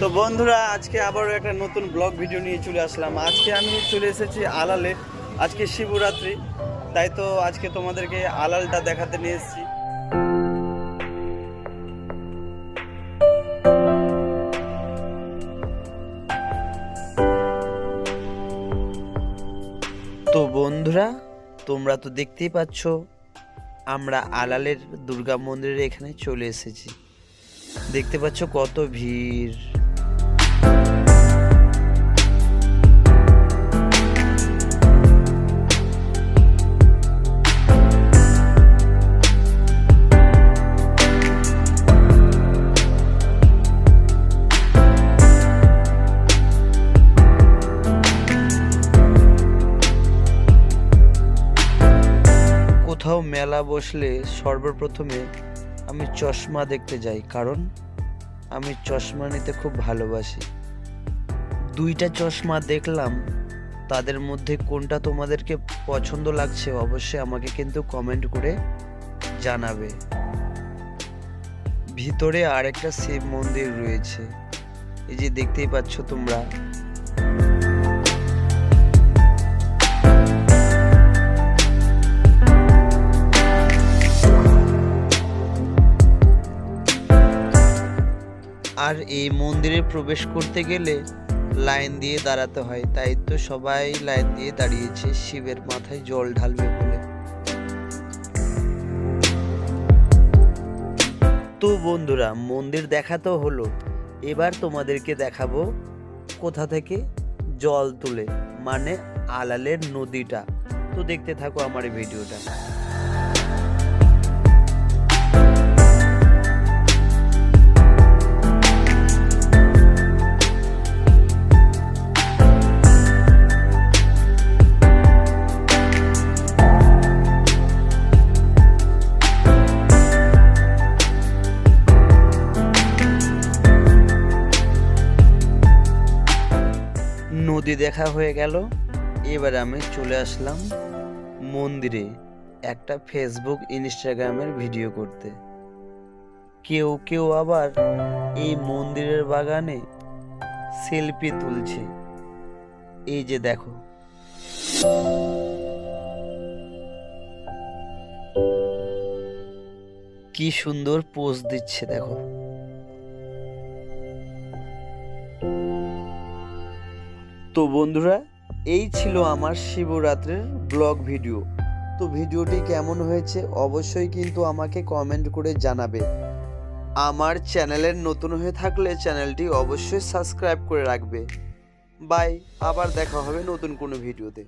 তো বন্ধুরা, আজকে আবারও একটা নতুন ব্লগ ভিডিও নিয়ে চলে আসলাম। আজকে আমি চলে এসেছি আলালে। আজকে শিবরাত্রি, তাই তো আজকে তোমাদেরকে আলালটা দেখাতে নিয়ে এসেছি। তো বন্ধুরা, তোমরা তো দেখতেই পাচ্ছ, আমরা আলালের দুর্গা মন্দিরের এখানে চলে এসেছি। দেখতে পাচ্ছ কত ভিড়। কোথাও মেলা বসলে সর্বপ্রথমে আমি চশমা দেখতে যাই, কারণ আমি চশমা নিতে খুব ভালোবাসি। দুইটা চশমা দেখলাম, তাদের মধ্যে কোনটা তোমাদেরকে পছন্দ লাগছে অবশ্যই আমাকে কিন্তু কমেন্ট করে জানাবে। ভিতরে আরেকটা শিব মন্দির রয়েছে। এই যে দেখতেই পাচ্ছ তোমরা আর এই মন্দিরে প্রবেশ করতে গেলে লাইন দিয়ে দাঁড়াতে হয়। তাই তো সবাই লাইন দিয়ে দাঁড়িয়েছে, শিবের মাথায় জল ঢালবে বলে। তো বন্ধুরা, মন্দির দেখা তো হলো। এবার তোমাদেরকে দেখাবো কোথা থেকে জল তুলে মানে আলালের নদীটা। তো দেখতে থাকো আমার ভিডিওটা। নদী দেখা হয়ে গেল, এবার আমি চলে আসলাম মন্দিরে একটা ফেসবুক ইনস্টাগ্রামের ভিডিও করতে। কেউ কেউ আবার এই মন্দিরের বাগানে সেলফি তুলছে। এই যে দেখো। কি সুন্দর পোজ দিচ্ছে, দেখো। তো বন্ধুরা, এই ছিল আমার শিবরাত্রের ব্লগ ভিডিও। তো ভিডিওটি কেমন হয়েছে অবশ্যই কিন্তু আমাকে কমেন্ট করে জানাবে। আমার চ্যানেলের নতুন হয়ে থাকলে চ্যানেলটি অবশ্যই সাবস্ক্রাইব করে রাখবে। বাই আবার দেখা হবে নতুন কোনো ভিডিওতে।